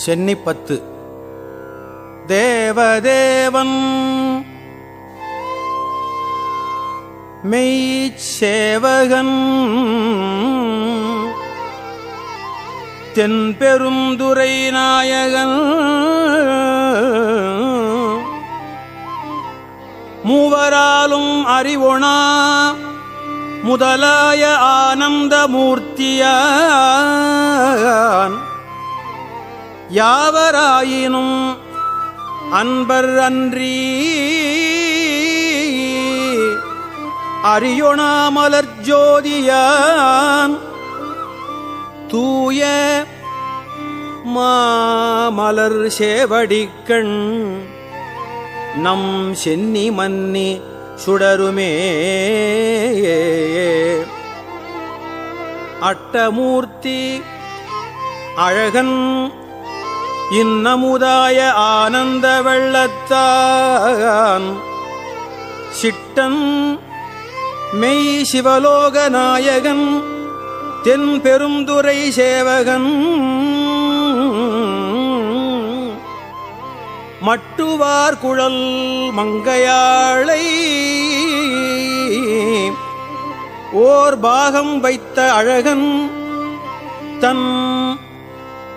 சென்னிப்பத்து தேவதேவன் மெய்ச்சேவகன் தென்பெருந்துரை நாயகன் மூவராலும் அறிவொணா முதலாய ஆனந்தமூர்த்தியான் யாவராயினும் அன்பர் அன்றி அறியொணாமலர் ஜோதியான் தூய மாமலர் சேவடிக்கண் நம் சென்னி மன்னி சுடருமே. அட்டமூர்த்தி அழகன் இன்னமுதாய ஆனந்த வெள்ளத்தான். சிட்டன் மெய் சிவலோக நாயகன் தென் பெருந்துரை சேவகன். மட்டுவார் குழல் மங்கையாளை ஓர் பாகம் வைத்த அழகன் தன்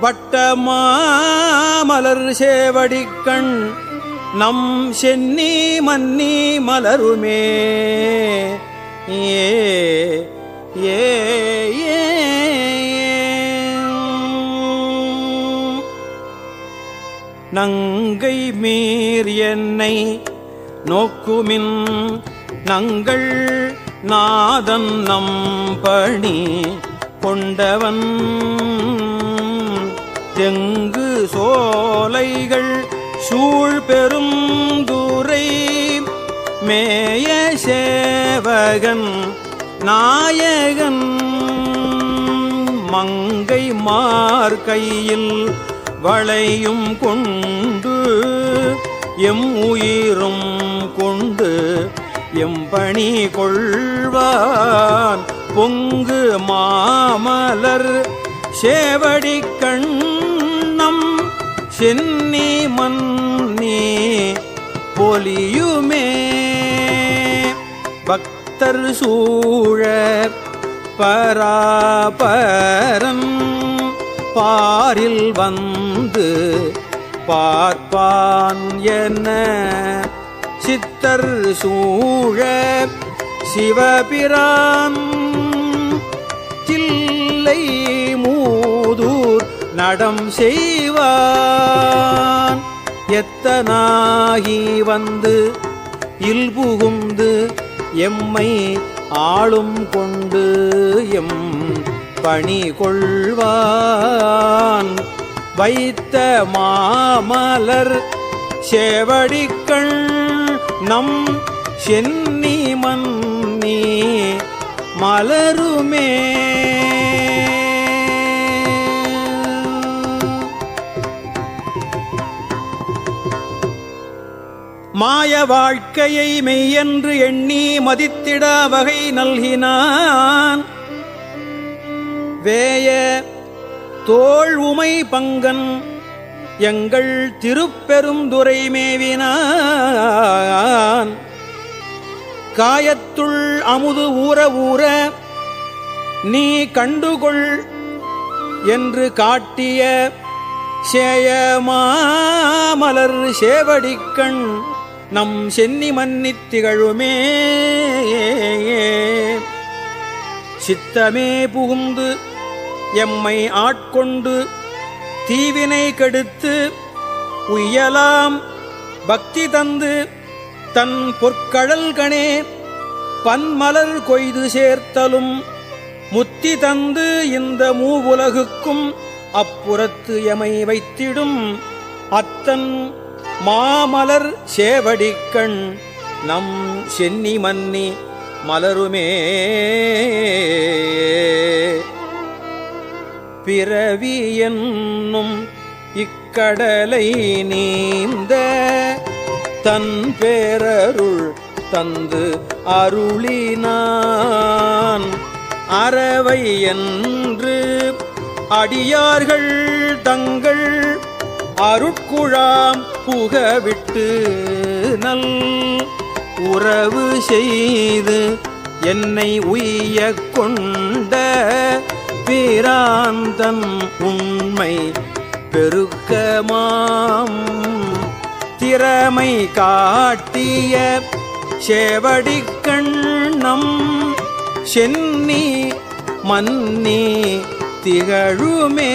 வட்டமாமலர் சேவடிக்கண் நம் சென்னி மன்னி மலருமே. ஏ ஏ நங்கை மீர் என்னை நோக்குமின் நங்கள் நாதன் நம் பணி கொண்டவன். தெங்கு சோலைகள் சூழ் பெரும் துரை. மேய சேவகன் நாயகன் மங்கை மார்கையில் வளையும் கொண்டு எம் உயிரும் கொண்டு எம் பணி கொள்வான். பொங்கு மாமலர் சேவடி கண்ணம் சென்னி மன்னி பொலியுமே. பக்தர் சூழ பராபரன் பாரில் வந்து பார்ப்பான் என சித்தர் சூழ சிவபிரான். தில்லை மூதூர் நடம் செய் செய்வான். எத்தனாகி வந்து இல்புகுந்து எம்மை ஆளும் கொண்டு எம் பணி கொள்வான். வைத்த மாமலர் சேவடிக்கள் நம் சென்னி மன்னி மலருமே. மாய வாழ்க்கையை மெய்யென்று எண்ணி மதித்திட வகை நல்கினான். வேய தோள் உமை பங்கன் எங்கள் திருப்பெருந்துரை மேவினான். காயத்துள் அமுது ஊற ஊற நீ கண்டுகொள் என்று காட்டிய சேயமாமலர் சேவடிக்கண் நம் சென்னி மன்னித் திகழுமே. சித்தமே புகுந்து எம்மை ஆட்கொண்டு தீவினை கெடுத்து உய்யலாம் பக்தி தந்து தன் பொற்கழல்கணே பன்மலர் கொய்து சேர்த்தலும் முத்தி தந்து இந்த மூவுலகுக்கும் அப்புறத்து எமை வைத்திடும் அத்தன் மாமலர் சேவடிக்கண் நம் சென்னி மன்னி மலருமே. பிறவி என்னும் இக்கடலை நீந்த தன் பேரருள் தந்து அருளினான். அறவை என்று அடியார்கள் தங்கள் அருட்குழாம் புகவிட்டு நல் உறவு செய்து என்னை உய்ய கொண்ட பிராந்தன் உண்மை பெருக்கமாம் திறமை காட்டிய சேவடி கண்ணம் சென்னி மன்னி திகழுமே.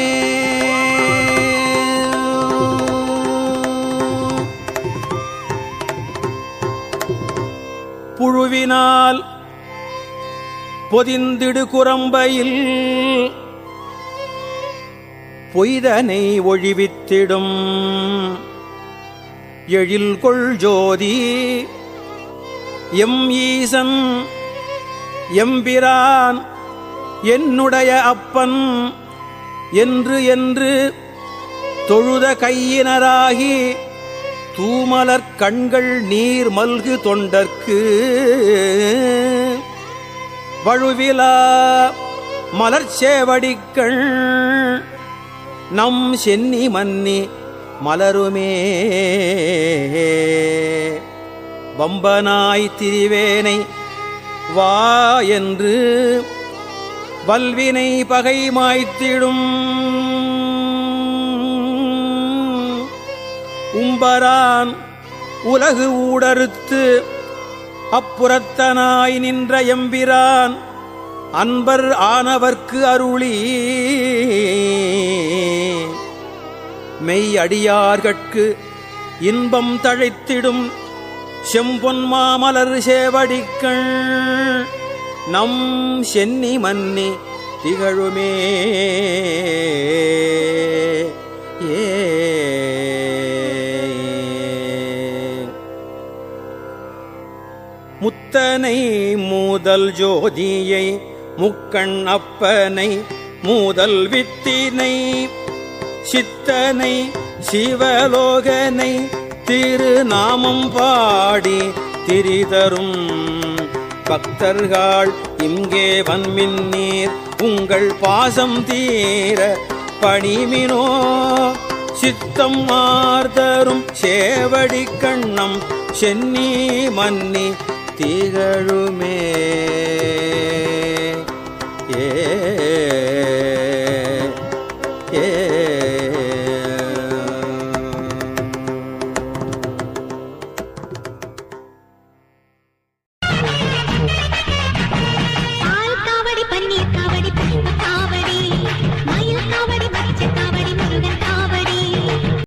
புழுவினால் பொதிந்திடு குரம்பையில் பொய்தனை ஒழிவித்திடும். எழில் கொள் ஜோதி எம் ஈசன் எம்பிரான் என்னுடைய அப்பன் என்று என்று தொழுத கையினராகி தூமலர் கண்கள் நீர் மல்கு தொண்டர்க்கு வழுவிலா மலர் சேவடிக்கள் நம் சென்னி மன்னி மலருமே. வம்பனாய் திரிவேனை வா என்று வல்வினை பகை உம்பரான் உலகு ஊடறுத்து அப்புறத்தனாய் நின்ற எம்பிரான் அன்பர் ஆனவர்க்கு அருளி. மெய் அடியார்கட்கு இன்பம் தழைத்திடும் செம்பொன் மாமலர் சேவடிக்கள் நம் சென்னி மன்னி திகழுமே. ஏ முத்தனை மூதல் ஜோதியை முக்கண் அப்பனை மூதல் வித்தினை. சித்தனை சிவலோகனை திருநாமம் பாடி திரிதரும் பக்தர்கள் இங்கே வன்மின் நீர் உங்கள் பாசம் தீர பணிமினோ. சித்தம் மார்தரும் சேவடி கண்ணம் சென்னி மன்னி திகழுமே. ஏ